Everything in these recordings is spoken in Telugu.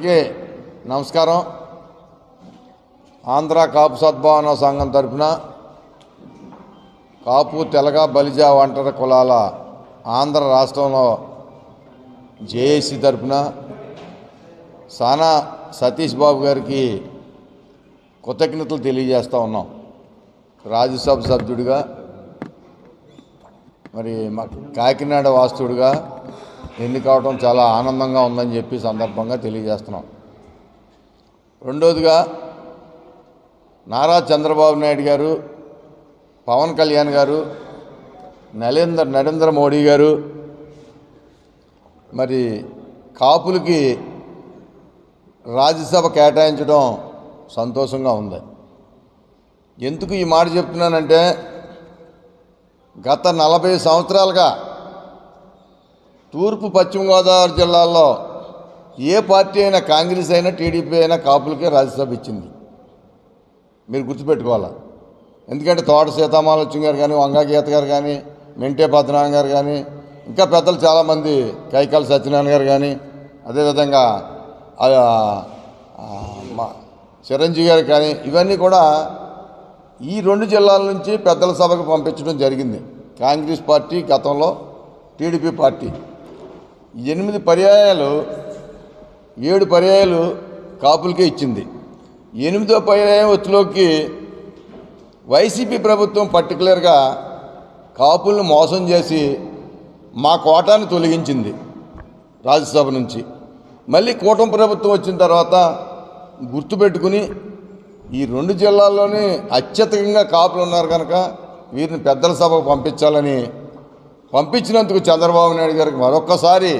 అందరికీ నమస్కారం. ఆంధ్ర కాపు సద్భావన సంఘం తరఫున కాపు తెలగ బలిజ ఒంటరి కులాల ఆంధ్ర రాష్ట్రంలో జేఏసీ తరఫున సానా సతీష్ బాబు గారికి కృతజ్ఞతలు తెలియజేస్తూ ఉన్నాం. రాజ్యసభ సభ్యుడిగా మరి మా కాకినాడ వాస్తుడిగా ఎన్నికవడం చాలా ఆనందంగా ఉందని చెప్పి సందర్భంగా తెలియజేస్తున్నాం. రెండోదిగా నారా చంద్రబాబు నాయుడు గారు పవన్ కళ్యాణ్ గారు నరేంద్ర నరేంద్ర మోడీ గారు మరి కాపులకి రాజ్యసభ కేటాయించడం సంతోషంగా ఉంది. ఎందుకు ఈ మాట చెప్తున్నానంటే గత నలభై సంవత్సరాలుగా తూర్పు పశ్చిమ గోదావరి జిల్లాల్లో ఏ పార్టీ అయినా కాంగ్రెస్ అయినా టీడీపీ అయినా కాపులకే రాజ్యసభ ఇచ్చింది. మీరు గుర్తుపెట్టుకోవాలి? ఎందుకంటే తోట సీతామాలక్ష్మి గారు కానీ వంగా గీత గారు కానీ మెంటే పద్మనాభం గారు కానీ ఇంకా పెద్దలు చాలామంది కైకాల సత్యనారాయణ గారు కానీ అదేవిధంగా మా చిరంజీవి గారు కానీ ఇవన్నీ కూడా ఈ రెండు జిల్లాల నుంచి పెద్దల సభకు పంపించడం జరిగింది. కాంగ్రెస్ పార్టీ గతంలో టీడీపీ పార్టీ. ఎనిమిది పర్యాయాలు ఏడు పర్యాయాలు కాపులకే ఇచ్చింది. ఎనిమిదో పర్యాయం వచ్చిలోకి వైసీపీ ప్రభుత్వం పర్టికులర్గా కాపులను మోసం చేసి మా కోటాన్ని తొలగించింది రాజ్యసభ నుంచి. మళ్ళీ కూటమి ప్రభుత్వం వచ్చిన తర్వాత గుర్తుపెట్టుకుని ఈ రెండు జిల్లాల్లోనే అత్యధికంగా కాపులు ఉన్నారు కనుక వీరిని పెద్దల సభకు పంపించాలని పంపించినందుకు చంద్రబాబు నాయుడు గారికి మరొక్కసారి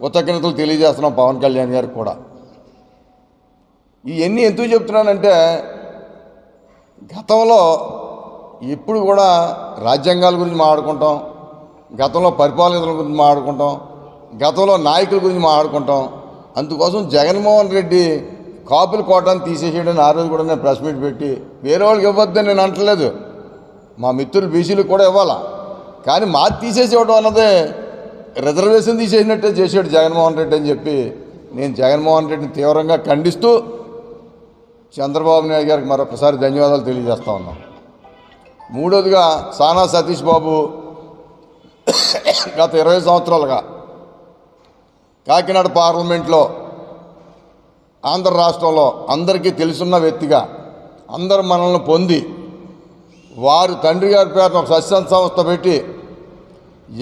కృతజ్ఞతలు తెలియజేస్తున్నాం పవన్ కళ్యాణ్ గారికి కూడా. ఇవన్నీ ఎందుకు చెప్తున్నానంటే గతంలో ఎప్పుడు కూడా రాజ్యాంగాల గురించి మాట్లాడుకుంటాం గతంలో పరిపాలనల గురించి మాట్లాడుకుంటాం గతంలో నాయకుల గురించి మాట్లాడుకుంటాం. అందుకోసం జగన్మోహన్ రెడ్డి కాపుల కోటాన్ని తీసేసేయడని ఆ రోజు కూడా నేను ప్రెస్ మీట్ పెట్టి వేరే వాళ్ళకి ఇవ్వద్దని నేను అంటలేదు. మా మిత్రులు బీసీలకు కూడా ఇవ్వాలా? కానీ మాది తీసేసి ఇవ్వడం అన్నదే రిజర్వేషన్ తీసేసినట్టే చేశాడు జగన్మోహన్ రెడ్డి అని చెప్పి నేను జగన్మోహన్ రెడ్డిని తీవ్రంగా ఖండిస్తూ చంద్రబాబు నాయుడు గారికి మరొకసారి ధన్యవాదాలు తెలియజేస్తా ఉన్నాం. మూడోదిగా సానా సతీష్ బాబు గత ఇరవై సంవత్సరాలుగా కాకినాడ పార్లమెంట్లో ఆంధ్ర రాష్ట్రంలో అందరికీ తెలుసున్న వ్యక్తిగా అందరు మనల్ని పొంది వారు తండ్రి గారి పేరున ఒక సత్యం సంస్థ పెట్టి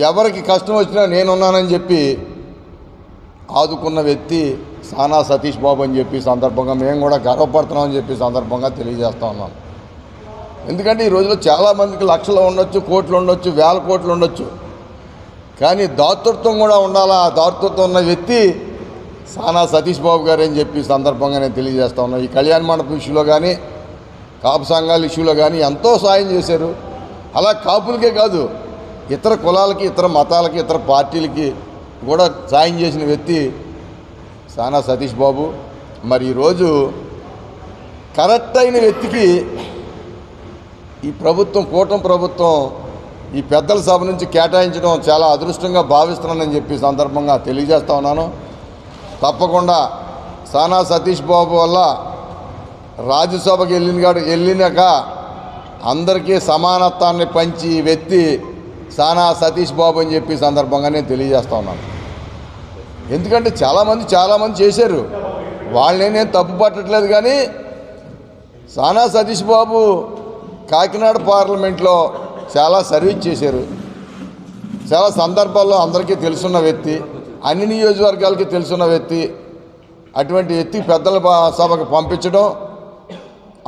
ఎవరికి కష్టం వచ్చినా నేనున్నానని చెప్పి ఆదుకున్న వ్యక్తి సానా సతీష్ బాబు అని చెప్పి సందర్భంగా మేము కూడా గర్వపడుతున్నామని చెప్పి సందర్భంగా తెలియజేస్తా ఉన్నాం. ఎందుకంటే ఈ రోజుల్లో చాలామందికి లక్షలు ఉండొచ్చు కోట్లు ఉండొచ్చు వేల కోట్లు ఉండొచ్చు. కానీ దాతృత్వం కూడా ఉండాలా? ఆ దాతృత్వం ఉన్న వ్యక్తి సానా సతీష్ బాబు గారు అని చెప్పి సందర్భంగా నేను తెలియజేస్తా ఉన్నాను ఈ కళ్యాణ మండపం విషయంలో కానీ కాపు సంఘాల ఇష్యూలో కానీ ఎంతో సాయం చేశారు. అలా కాపులకే కాదు ఇతర కులాలకి ఇతర మతాలకి ఇతర పార్టీలకి కూడా సాయం చేసిన వ్యక్తి సానా సతీష్ బాబు. మరి ఈరోజు కరెక్ట్ అయిన వ్యక్తికి ఈ ప్రభుత్వం కూటమి ప్రభుత్వం ఈ పెద్దల సభ నుంచి కేటాయించడం చాలా అదృష్టంగా భావిస్తున్నానని చెప్పి సందర్భంగా తెలియజేస్తా ఉన్నాను. తప్పకుండా సానా సతీష్ బాబు వల్ల రాజ్యసభకి వెళ్ళిన కాడు వెళ్ళినాక అందరికీ సమానత్వాన్ని పంచి వ్యక్తి సానా సతీష్ బాబు అని చెప్పి సందర్భంగా నేను తెలియజేస్తా ఉన్నాను. ఎందుకంటే చాలామంది చాలామంది చేశారు. వాళ్ళని నేను తప్పు పట్టట్లేదు కానీ సానా సతీష్ బాబు కాకినాడ పార్లమెంట్లో చాలా సర్వీస్ చేశారు. చాలా సందర్భాల్లో అందరికీ తెలుసున్న వ్యక్తి అన్ని నియోజకవర్గాలకి తెలుసున్న వ్యక్తి అటువంటి వ్యక్తి పెద్దల సభకు పంపించడం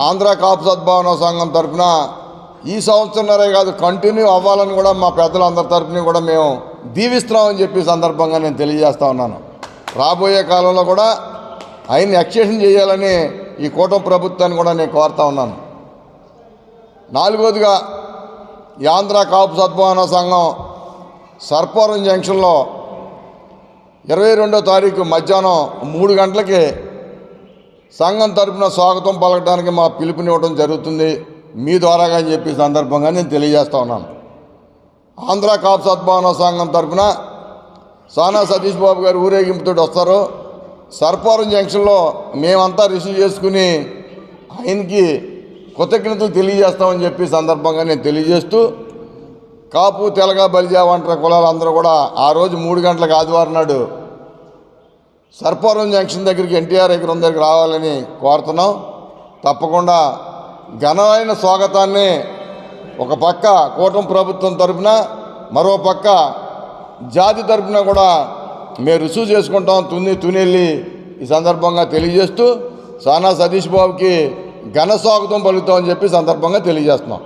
ఆంధ్ర కాపు సద్భావన సంఘం తరఫున ఈ సంవత్సరంన్నరే కాదు కంటిన్యూ అవ్వాలని కూడా మా పెద్దలందరి తరఫున కూడా మేము దీవిస్తున్నామని చెప్పి సందర్భంగా నేను తెలియజేస్తా ఉన్నాను. రాబోయే కాలంలో కూడా ఆయన్ని ఎక్స్టెన్షన్ చేయాలని ఈ కూటమి ప్రభుత్వాన్ని కూడా నేను కోరుతా ఉన్నాను. నాలుగోదిగా ఈ ఆంధ్ర కాపు సద్భావన సంఘం సర్పవరం జంక్షన్లో ఇరవై రెండో తారీఖు మధ్యాహ్నం మూడు గంటలకి సంఘం తరపున స్వాగతం పలకడానికి మా పిలుపునివ్వడం జరుగుతుంది. మీ ద్వారాగా అని చెప్పి సందర్భంగా నేను తెలియజేస్తా ఉన్నాను. ఆంధ్ర కాపు సద్భావన సంఘం తరపున సానా సతీష్ బాబు గారు ఊరేగింపుతో వస్తారు. సర్పారం జంక్షన్లో మేమంతా రిసీవ్ చేసుకుని ఆయనకి కృతజ్ఞతలు తెలియజేస్తామని చెప్పి సందర్భంగా నేను తెలియజేస్తూ కాపు తెలగ బలిజా వంటర కులాలందరూ కూడా ఆ రోజు మూడు గంటలకు ఆదివారం నాడు సర్పవరం జంక్షన్ దగ్గరికి ఎన్టీఆర్ విగ్రహం దగ్గరికి రావాలని కోరుతున్నాం. తప్పకుండా ఘనమైన స్వాగతాన్ని ఒక పక్క కూటమి ప్రభుత్వం తరఫున మరో పక్క జాతి తరఫున కూడా మేము రుసువు చేసుకుంటాం. తుని తునెళ్ళి ఈ సందర్భంగా తెలియజేస్తూ సానా సతీష్ బాబుకి ఘన స్వాగతం పలుకుతామని చెప్పి సందర్భంగా తెలియజేస్తున్నాం.